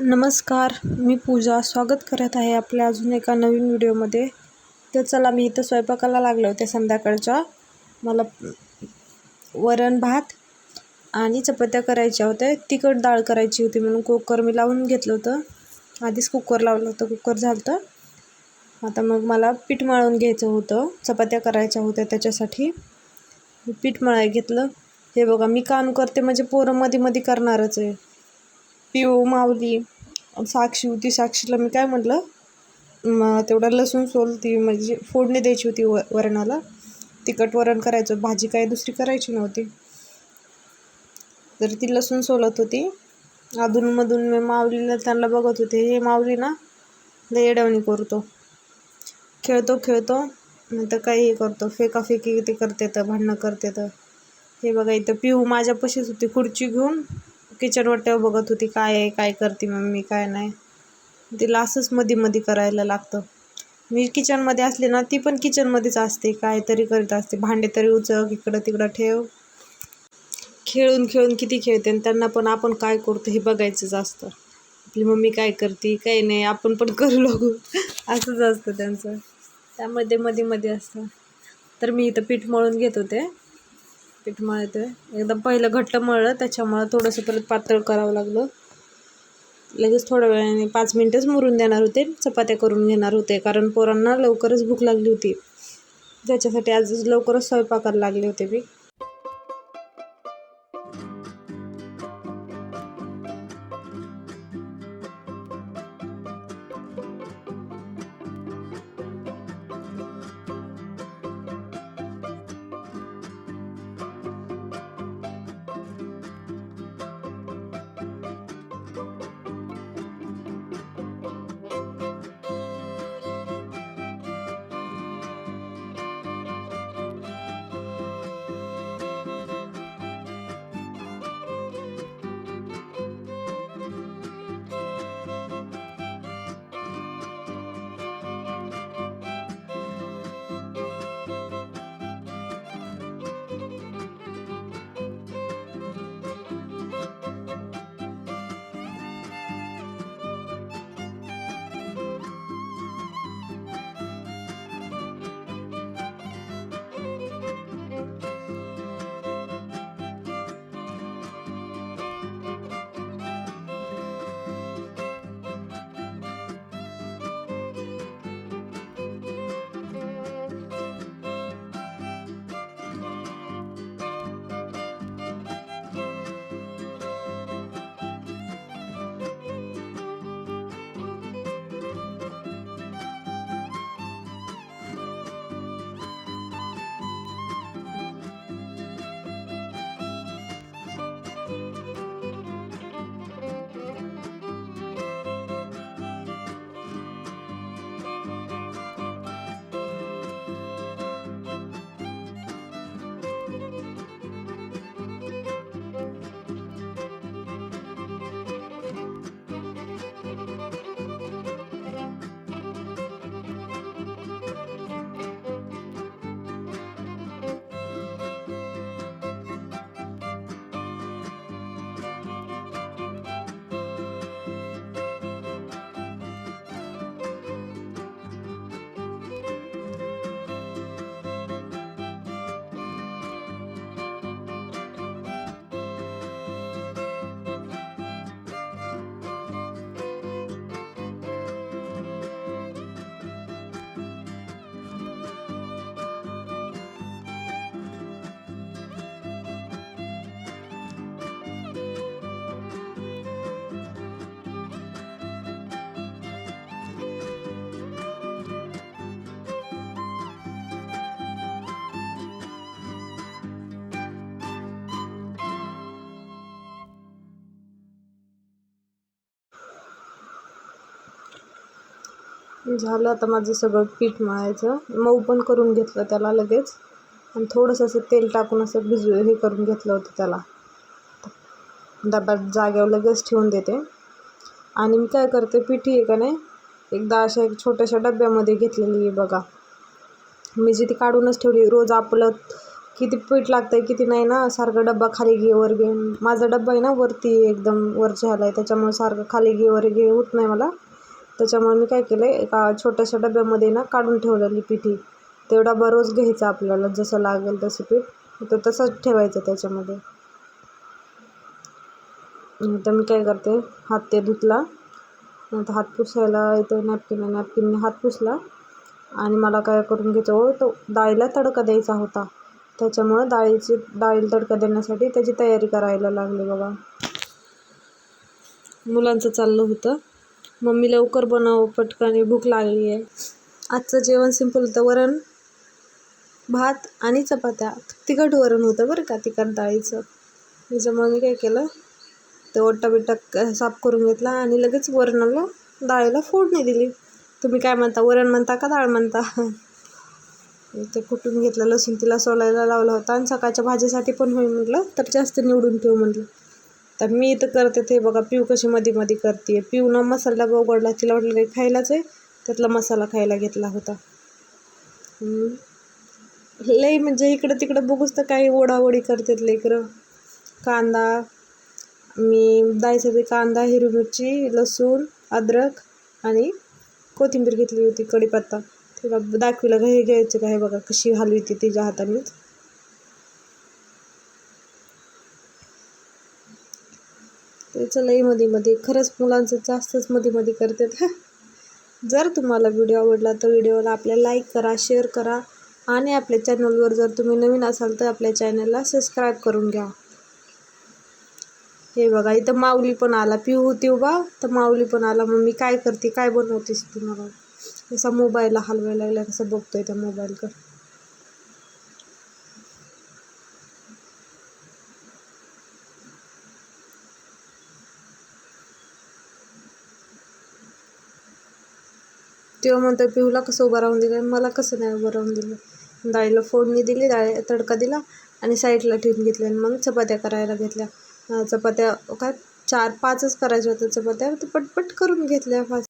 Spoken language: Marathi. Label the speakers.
Speaker 1: नमस्कार मी पूजा. स्वागत करत आहे आपल्या अजून एका नवीन व्हिडिओमध्ये. तर चला मी इथं स्वयंपाकाला लागले होते संध्याकाळच्या. मला वरण भात आणि चपात्या करायच्या होत्या. तिखट डाळ करायची होती म्हणून कुकर मी लावून घेतलं होतं. आधीच कुकर लावलं होतं कुकर झालं होतं आता मग मला पीठ मळून घ्यायचं होतं. चपात्या करायच्या होत्या त्याच्यासाठी. पीठ मळाय घेतलं. हे बघा मी काम करते म्हणजे पोरं मध्ये मध्ये करणारच आहे. पिऊ माऊली साक्षी होती. साक्षीला मी काय म्हटलं मग तेवढं लसूण सोल ती म्हणजे फोडणी द्यायची होती व वरणाला. तिखट वरण करायचं भाजी काय दुसरी करायची नव्हती. तर ती लसूण सोलत होती. अधूनमधून मी माऊलीला त्यांना बघत होते. हे माऊली ना लय येडवणी करतो. खेळतो खेळतो नंतर काही हे करतो. फेकाफेकी ते करते तर भांडणं करते तर. हे बघा इथं पिऊ माझ्यापाशीच होती. खुर्ची घेऊन किचनवर तेव्हा बघत होती काय आहे काय करते मम्मी काय नाही. तिला असंच मध्ये मध्ये करायला लागतं. मी किचनमध्ये असले ना ती पण किचनमध्येच असते काहीतरी करीत असते. भांडे तरी उचक इकडं तिकडं ठेव. खेळून खेळून किती खेळते आणि त्यांना पण आपण काय करतो हे बघायचंच असतं. आपली मम्मी काय करते काही नाही आपण पण करू लागू. असंच असतं त्यांचं. त्यामध्ये मध्ये मध्ये असतं. तर मी इथं पीठ मळून घेत होते. पीठ आहे एकदम पहिलं घट्ट मळलं त्याच्यामुळं थोडंसं परत पातळ करावं लागलं. लगेच थोड्या वेळाने पाच मिनटंच मुरून देणार होते चपात्या करून घेणार होते कारण पोरांना लवकरच भूक लागली होती. त्याच्यासाठी आज लवकरच स्वयंपाकाला लागले होते मी. झालं आता माझं सगळं पीठ मळायचं. मऊ पण करून घेतलं त्याला लगेच. आणि थोडंसं असं तेल टाकून असं भिजू हे करून घेतलं होतं त्याला. डब्यात जाग्यावर लगेच ठेवून देते. आणि मी काय करते पिठी आहे का नाही एकदा अशा एक छोट्याशा डब्यामध्ये घेतलेली आहे बघा. मी जी ती काढूनच ठेवली रोज आपलं किती पीठ लागतं आहे किती नाही ना सारखं डब्बा खाली घे वर घे. माझा डब्बा आहे ना वरती एकदम वरच्या ह्याला आहे त्याच्यामुळे सारखं खाली घे वर घे होत नाही मला. त्याच्यामुळे मी काय केलं आहे एका छोट्याशा डब्यामध्ये ना काढून ठेवलेली पिठी. तेवढा बरोच रोज घ्यायचा आपल्याला जसं लागेल तसं पीठ. तर तसंच ठेवायचं त्याच्यामध्ये. तर मी काय करते हात ते धुतला. नंतर हात पुसायला इथं नॅपकिन नॅपकिनने हात पुसला. आणि मला काय करून घ्यायचं हो तो डाळीला तडका द्यायचा होता. त्याच्यामुळं डाळीची डाळीला तडका देण्यासाठी त्याची तयारी करायला लागली बाबा. मुलांचं चाललं होतं. मम्मी लवकर बनव पटकन भूक लागली आहे. आजचं जेवण सिंपल होतं. वरण भात आणि चपात्या. तिखट वरण होतं बरं का तिखट डाळीचं. त्याच्यामुळे मी काय केलं? ते ओट्टा बिट्टा साफ करून घेतला आणि लगेच वरणाला डाळीला फोडणी दिली. तुम्ही काय म्हणता वरण म्हणता का डाळ म्हणता? ते कुटून घेतलं लसूण तिला सोलायला लावला होता आणि सकाळच्या भाजीसाठी पण होईल म्हटलं तर जास्त निवडून ठेवू म्हटलं तर मी इथं करते ते बघा पिऊ कशी मध्ये मध्ये करते पिऊ ना मसाला डबा उघडला तिला वाटलं काही खायलाच आहे? त्यातला मसाला खायला घेतला होता. लई म्हणजे इकडं तिकडं बघूच तर काही ओढाओढी करतात लेकरं. कांदा मी डाळीसाठी कांदा हिरवी मिरची लसूण अद्रक आणि कोथिंबीर घेतली होती कढीपत्ता. तिला का हे घ्यायचं का हे बघा कशी हलवी ती तिच्या हातानेच. त्याचं लई मध्ये मध्ये खरंच मुलांचं जास्तच मध्ये मध्ये करतात जर तुम्हाला व्हिडिओ आवडला तर व्हिडिओला आपल्या लाईक करा शेअर करा आणि आपल्या चॅनलवर जर तुम्ही नवीन असाल तर आपल्या चॅनलला सबस्क्राईब करून घ्या. हे बघा इथं माऊली पण आला. पिऊ होती उभा तर माऊली पण आला. मग मी काय करते काय बनवतेस तुम्हाला असा मोबाईलला हलवायला लागला कसं बघतोय त्या मोबाईलकडे तेव्हा म्हणतो पिऊला कसं उभं राहून दिलं? मला कसं नाही उभं राहून दिलं? डाळीला फोडणी दिली डाळी तडका दिला आणि साईडला ठेवून घेतल्या आणि मग चपात्या करायला घेतल्या. चपात्या काय चार पाचच करायच्या होत्या चपात्या तर पटपट करून घेतल्या. फास्ट